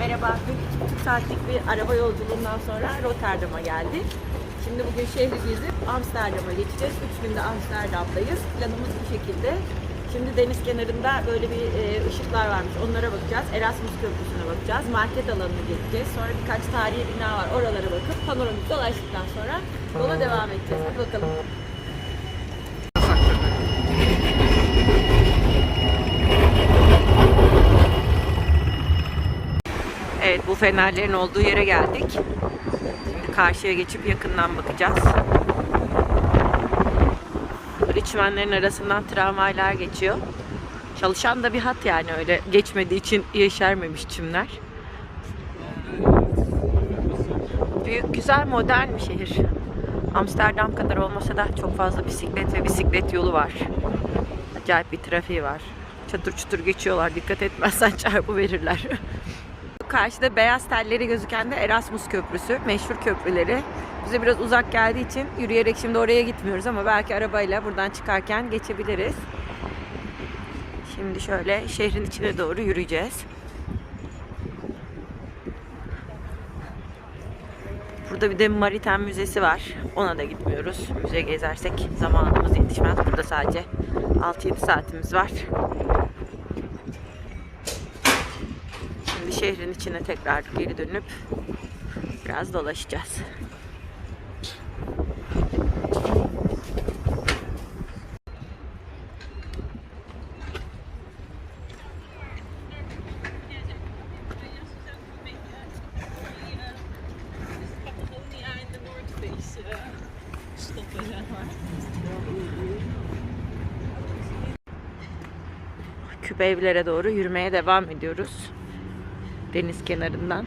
Merhaba, buçuk saatlik bir araba yolculuğundan sonra Rotterdam'a geldik. Şimdi bugün şehri gezip Amsterdam'a geçeceğiz. Üç günde Amsterdam'dayız. Planımız bu şekilde. Şimdi deniz kenarında böyle bir e, ışıklar varmış. Onlara bakacağız. Erasmus Köprüsü'ne bakacağız. Market alanına geçeceğiz. Sonra birkaç tarihi bina var. Oralara bakıp panoramik dolaştıktan sonra yola devam edeceğiz. Hadi bakalım. Evet bu fenerlerin olduğu yere geldik. Şimdi karşıya geçip yakından bakacağız. Çimenlerin arasından tramvaylar geçiyor. Çalışan da bir hat yani öyle geçmediği için yeşermemiş çimler. Büyük, güzel, modern bir şehir. Amsterdam kadar olmasa da çok fazla bisiklet ve bisiklet yolu var. Acayip bir trafiği var. Çatır çutur geçiyorlar. Dikkat etmezsen çarpı verirler. Karşıda beyaz telleri gözüken de Erasmus Köprüsü. Meşhur köprüleri. Bize biraz uzak geldiği için yürüyerek şimdi oraya gitmiyoruz ama belki arabayla buradan çıkarken geçebiliriz. Şimdi şöyle şehrin içine doğru yürüyeceğiz. Burada bir de Maritem Müzesi var. Ona da gitmiyoruz. Müze gezersek zamanımız yetişmez. Burada sadece 6-7 saatimiz var. Şimdi şehrin içine tekrar geri dönüp biraz dolaşacağız. Küpe evlere doğru yürümeye devam ediyoruz. Deniz kenarından.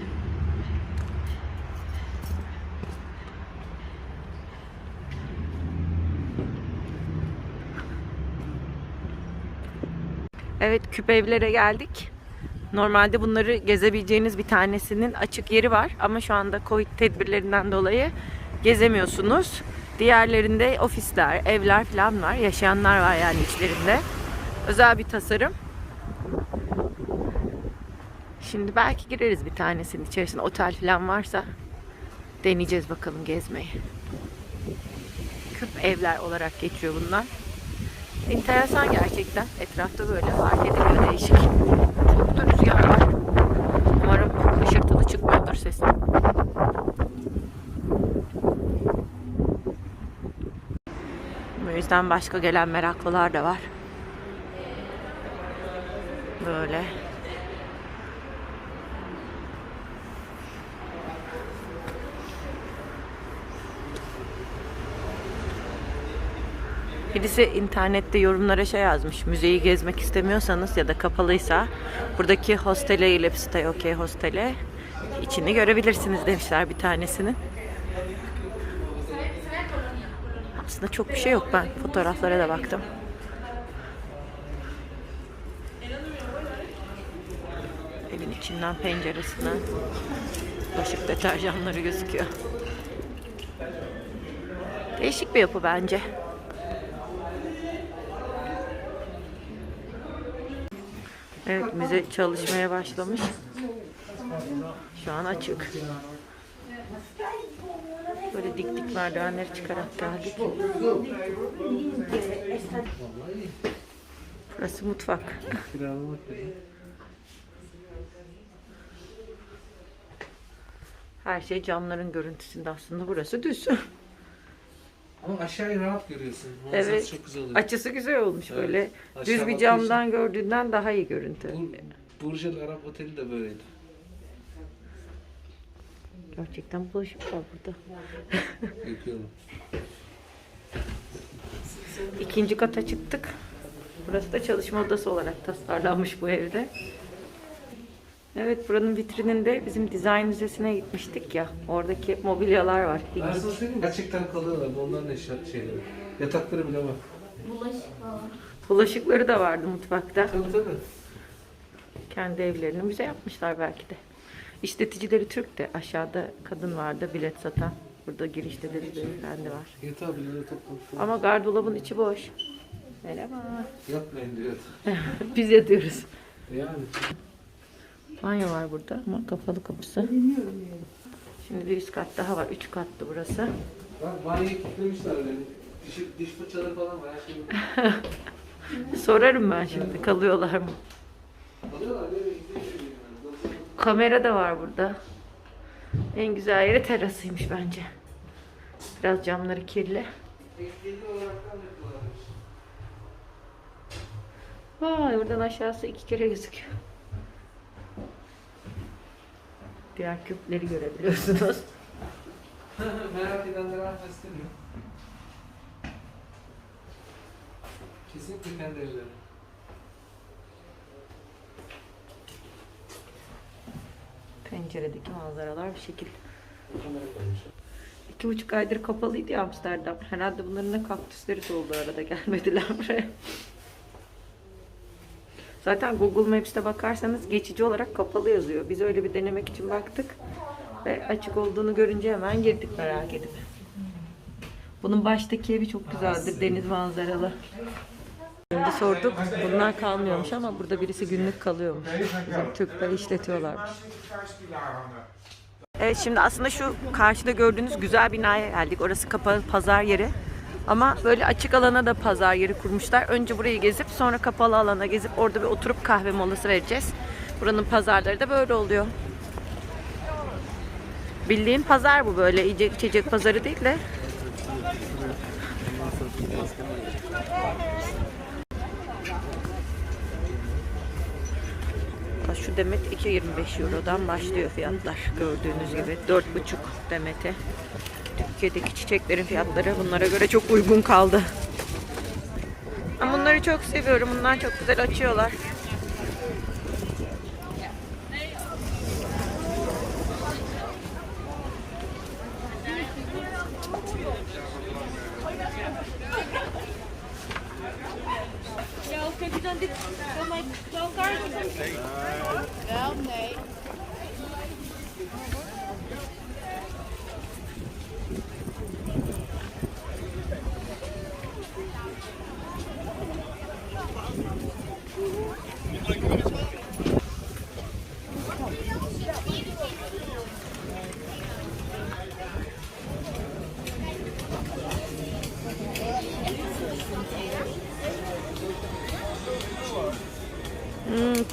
Evet küpe evlere geldik. Normalde bunları gezebileceğiniz bir tanesinin açık yeri var ama şu anda Covid tedbirlerinden dolayı gezemiyorsunuz. Diğerlerinde ofisler, evler falan var. Yaşayanlar var yani içlerinde. Özel bir tasarım. Şimdi belki gireriz bir tanesinin içerisine. Otel falan varsa deneyeceğiz bakalım gezmeyi. Küp evler olarak geçiyor bunlar. Enteresan gerçekten. Etrafta böyle fark ediliyor değişik. Çok da rüzgar var. Umarım hışırtılı çıkmıyordur sesim. Bu yüzden başka gelen meraklılar da var. Böyle. Birisi internette yorumlara şey yazmış. Müzeyi gezmek istemiyorsanız ya da kapalıysa buradaki hostele ile Stay OK hostele içini görebilirsiniz demişler bir tanesinin. Aslında çok bir şey yok ben fotoğraflara da baktım. Evin içinden penceresinden bulaşık deterjanları gözüküyor. Değişik bir yapı bence. Evet müze çalışmaya başlamış. Şu an açık. Böyle dik dik merdivenleri çıkarak geldik. Burası mutfak. Her şey camların görüntüsünde aslında burası düz. Ama aşağıyı rahat görüyorsun. Manzarası Evet. çok güzel oluyor. Açısı güzel olmuş Evet. böyle. Aşağı Düz bir camdan gördüğünden daha iyi görüntü. Bu Burjel Arap Oteli de böyleydi. Gerçekten bulaşık var burada. Yıkıyorum. İkinci kata çıktık. Burası da çalışma odası olarak tasarlanmış bu evde. Evet buranın vitrininde bizim dizayn müzesine gitmiştik ya. Oradaki mobilyalar var. Ben sana söyleyeyim gerçekten kalıyorlar. Onların eşya şeyleri. Yatakları bile var. Bulaşıkları da vardı mutfakta. Tabii tabii. Kendi evlerini müze yapmışlar belki de. İşleticileri Türk de. Aşağıda kadın vardı bilet satan. Burada girişte de bir beyefendi var. Yatağı bile yatakları falan. Ama gardırobun içi boş. Merhaba. Yatmayın diyor. Biz yatıyoruz. Yani. Banyo var burada ama kapalı kapısı. Şimdi bir üst kat daha var. Üç katlı burası. Bak banyoyu kilitlemişler öyle. Diş, diş fırçaları falan var. Her şey Sorarım ben şimdi kalıyorlar mı? Kamera da var burada. En güzel yeri terasıymış bence. Biraz camları kirli. Vay buradan aşağısı iki kere gözüküyor. Diğer küpleri görebiliyorsunuz. Merak edenler almak istemiyor. Kesinlikle kendi evleri. Penceredeki manzaralar bir şekil. İki buçuk aydır kapalıydı ya Amsterdam. Herhalde bunların da kaktüsleri soldu arada gelmediler buraya. Zaten Google Maps'te bakarsanız geçici olarak kapalı yazıyor. Biz öyle bir denemek için baktık. Ve açık olduğunu görünce hemen girdik merak edip. Bunun baştaki evi çok güzeldir. Deniz manzaralı. Şimdi sorduk. Bunlar kalmıyormuş ama burada birisi günlük kalıyormuş. Bizim Türkler işletiyorlarmış. Evet şimdi aslında şu karşıda gördüğünüz güzel binaya geldik. Orası kapalı pazar yeri. Ama böyle açık alana da pazar yeri kurmuşlar. Önce burayı gezip sonra kapalı alana gezip orada bir oturup kahve molası vereceğiz. Buranın pazarları da böyle oluyor. Bildiğin pazar bu böyle yiyecek içecek pazarı değil de. Şu demet 2.25 Euro'dan başlıyor fiyatlar gördüğünüz gibi. 4.5 demete. Türkiye'deki çiçeklerin fiyatları bunlara göre çok uygun kaldı. Ben bunları çok seviyorum. Bunlar çok güzel açıyorlar.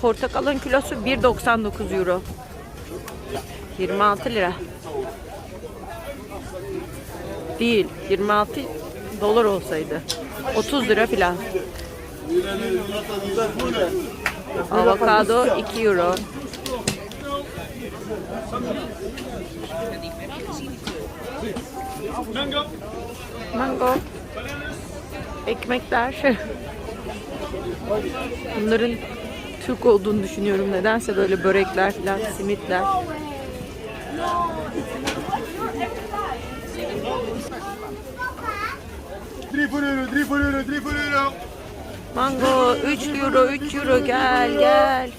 Portakalın kilosu 1.99 euro. 26 lira. Değil, 26 dolar olsaydı. 30 lira filan. Avokado 2 euro. Mango. Ekmekler. Bunların Türk olduğunu düşünüyorum. Nedense böyle börekler falan, simitler. Mango 3 euro, 3 euro gel gel.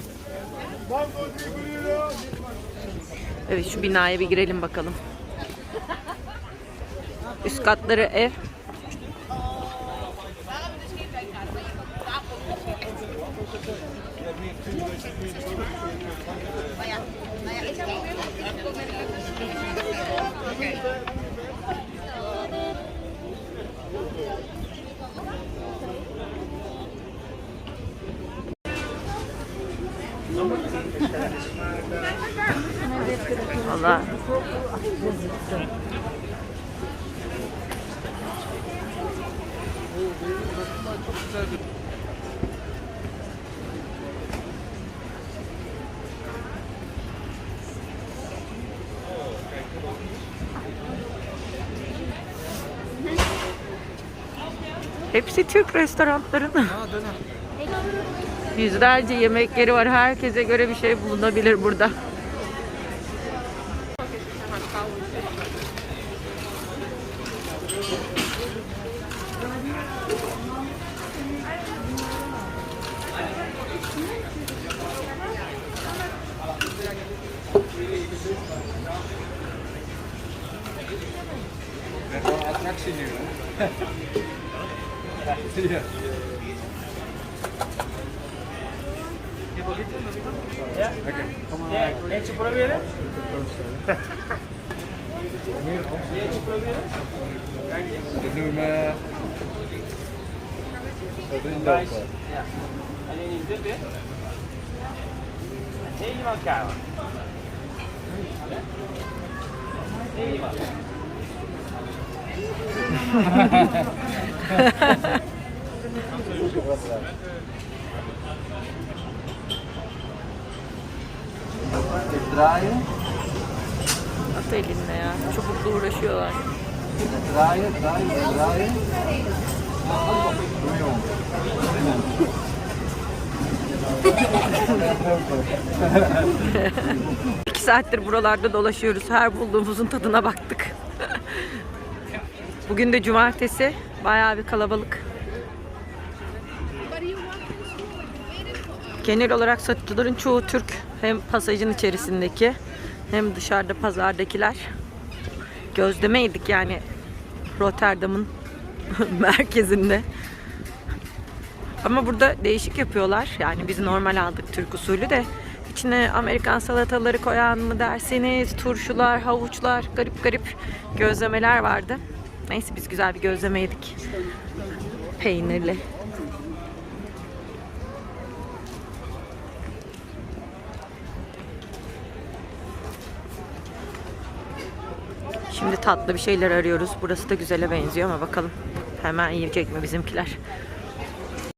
Evet şu binaya bir girelim bakalım. Üst katları ev. Valla Hepsi Türk restoranların. Yüzlerce yemekleri var. Herkese göre bir şey bulunabilir burada. Ja. Ja? Oké. Okay. Eentje proberen? Eentje proberen? Kijk eens. Ik noem... Uh... Erin lopen. Ja. Alleen niet dit weer. Helemaal kaal. Helemaal. At elinde ya. Çubukla uğraşıyorlar. draaien, draaien, draaien. İki saattir buralarda dolaşıyoruz. Her bulduğumuzun tadına baktık. Bugün de cumartesi. Bayağı bir kalabalık. Genel olarak satıcıların çoğu Türk. Hem pasajın içerisindeki hem dışarıda pazardakiler. Gözleme yedik yani Rotterdam'ın merkezinde. Ama burada değişik yapıyorlar. Yani biz normal aldık Türk usulü de. İçine Amerikan salataları koyan mı derseniz, turşular, havuçlar, garip garip gözlemeler vardı. Neyse biz güzel bir gözleme yedik. Peynirli. Şimdi tatlı bir şeyler arıyoruz. Burası da güzele benziyor ama bakalım hemen yiyecek mi bizimkiler.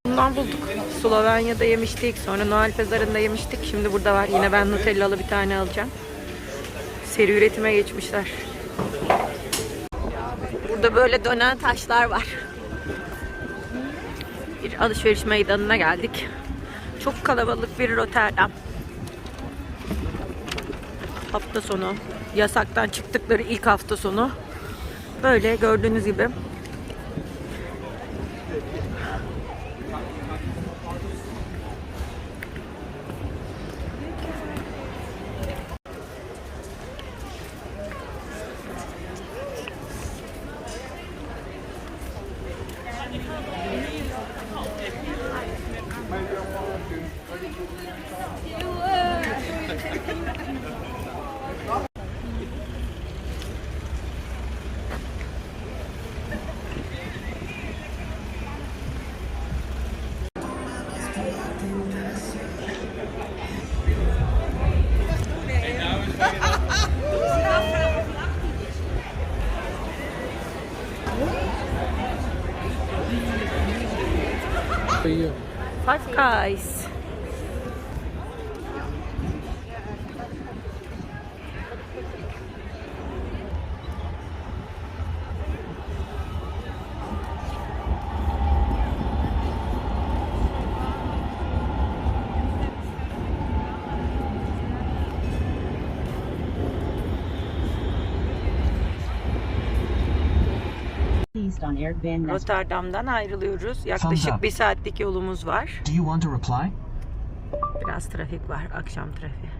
Bundan bulduk. Slovenya'da yemiştik. Sonra Noel pazarında yemiştik. Şimdi burada var. Yine ben Nutellalı bir tane alacağım. Seri üretime geçmişler. Burada böyle dönen taşlar var. Bir alışveriş meydanına geldik. Çok kalabalık bir Rotterdam. Hafta sonu. Yasaktan çıktıkları ilk hafta sonu. Böyle gördüğünüz gibi Facais. Rotterdam'dan ayrılıyoruz. Yaklaşık bir saatlik yolumuz var. Biraz trafik var, akşam trafiği.